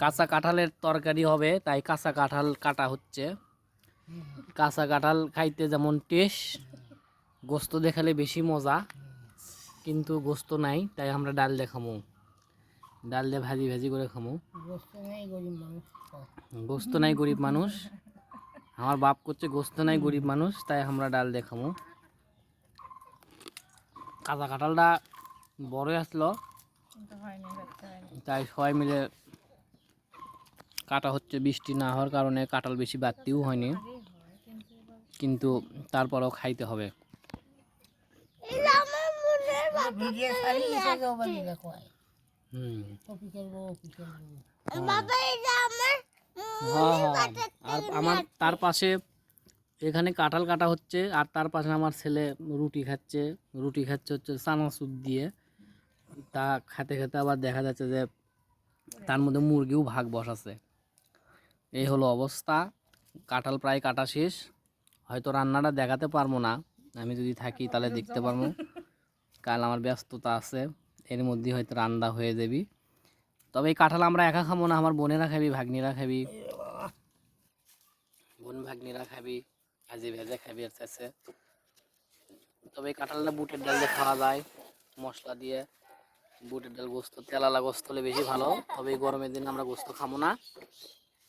কাঁচা কাঁঠালের তরকারি হবে, তাই কাঁচা কাঁঠাল কাটা হচ্ছে। কাঁচা কাঁঠাল খাইতে যেমন টেস্ট, গোস্ত দেখালে বেশি মজা, কিন্তু গোস্ত নাই, তাই আমরা ডাল দিয়ে খামো। ডাল দিয়ে ভাজি ভাজি করে খামো। গোস্ত নাই গরিব মানুষ। আমার বাপ করছে গোস্ত নাই গরিব মানুষ, তাই আমরা ডাল দিয়ে খামো। কাঁচা কাঁঠালটা বড় আসলো। তাই সবাই মিলে কাটা হচ্ছে বৃষ্টি না হওয়ার কারণে কাঁঠাল বেশি বাড়তিও হয়নি। কিন্তু তারপরেও খাইতে হবে। হ্যাঁ হ্যাঁ। আর আমার তার পাশে এখানে কাঁঠাল কাটা হচ্ছে আর তার পাশে আমার ছেলে রুটি খাচ্ছে। রুটি খাচ্ছে হচ্ছে চানাচুর দিয়ে। তা খেতে খেতে আবার দেখা যাচ্ছে যে তার মধ্যে মুরগিও ভাগ বসাছে এই হলো অবস্থা। কাঁঠাল প্রায় কাটা শেষ। হয়তো রান্নাটা দেখাতে পারব না। আমি যদি থাকি তাহলে দেখতে পারব। কাল আমার ব্যস্ততা আছে। এর মধ্যে হয়তো রান্না হয়ে যাবি। তবে এই কাঁঠাল আমরা একা খাব না। আমার বোনেরা খাবি, ভাগ্নিরা খাবি। বোন ভাগ্নিরা খাবি, ভাজি ভেজে খাবি চাষে তবে এই কাঁঠালটা বুটের ডাল দিয়ে খাওয়া যায়। মশলা দিয়ে। বুটের ডাল গোস্ত, তেলালা গোস্ত হলে বেশি ভালো। তবে এই গরমের দিনে আমরা গোস্ত খাব না।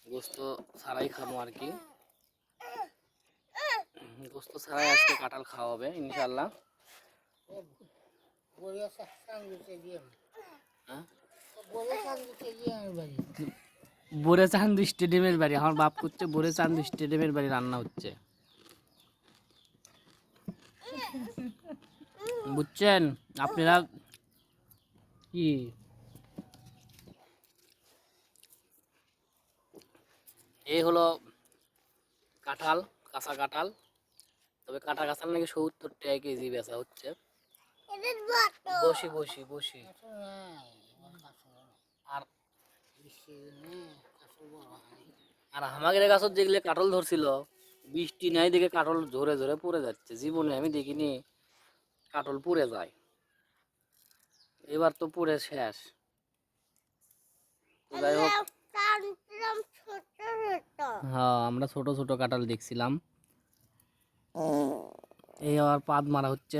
গোস্ত ছাড়াই খাব আর কি। গোস্ত ছাড়াই আজকে কাঁঠাল খাওয়া হবে ইনশাল্লাহ হ্যাঁ? বোরে চান্দু স্টেডিয়ামের বাড়ি, আমার বাপ করছে বোরে চান্দু স্টেডিয়ামের বাড়ি রান্না হচ্ছে। বুঝছেন? আপনারা কি? এই হলো কাঁঠাল কাঁচা কাঁঠাল। তবে কাঁটা কাঁঠাল নাকি সত্তর টাকা কেজি বেচা হচ্ছে। বসি বসি বসি। আর আর আমাদের গাছত যেগুলো কাটল ধরছিল বৃষ্টি নাই দেখে কাটল ঝরে ঝরে পড়ে যাচ্ছে। জীবনে আমি দেখিনি কাটল পুড়ে যায়। এবার তো পুরে শেষ। হ্যাঁ, আমরা ছোট ছোট কাঁঠাল দেখছিলাম। এই আবার পাদ মারা হচ্ছে।